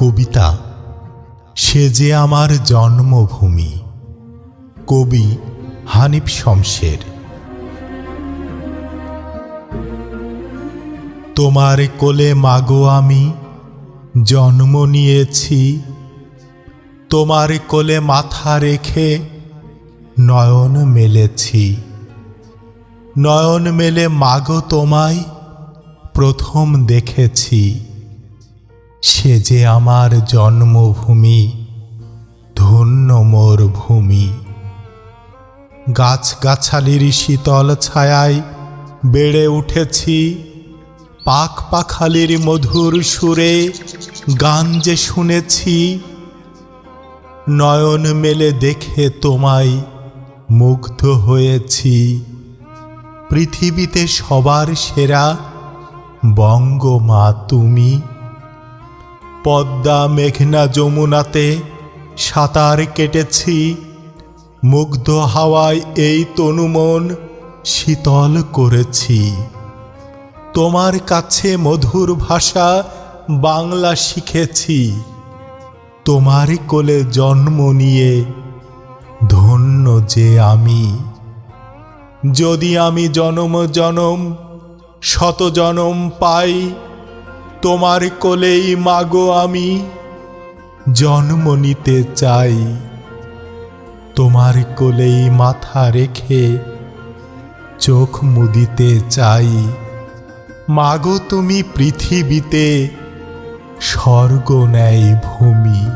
কবিতা, সে যে আমার জন্মভূমি। কবি হানিফ শমশের। তোমার কোলে মাগো আমি, জন্ম নিয়েছি। তোমার কোলে মাথা রেখে নয়ন মেলেছি। নয়ন মেলে মাগো তোমায়, প্রথম দেখেছি। সে যে আমার জন্মভূমি, ধন্য মোর ভূমি। গাছগাছালির শীতল ছায়ায় বেড়ে উঠেছি পাখ পাখালির মধুর সুরে গান যে শুনেছি। নয়ন মেলে দেখে তোমায় মুগ্ধ হয়েছি। পৃথিবীতে সবার সেরা বঙ্গমা তুমি। পদ্মা মেঘনা যমুনাতে সাঁতার কেটেছি, মুগ্ধ হাওয়ায় এই তনুমন শীতল করেছি। তোমার কাছে মধুর ভাষা বাংলা শিখেছি, তোমার কোলে জন্ম নিয়ে ধন্য যে আমি। যদি আমি জনম জনম, শত জনম পাই তোমার কোলেই মাগো আমি। জন্ম নিতে চাই। তোমার কোলেই মাথা রেখে চোখ মুদিতে চাই। মাগো তুমি পৃথিবীতে স্বর্গ নেয় ভূমি।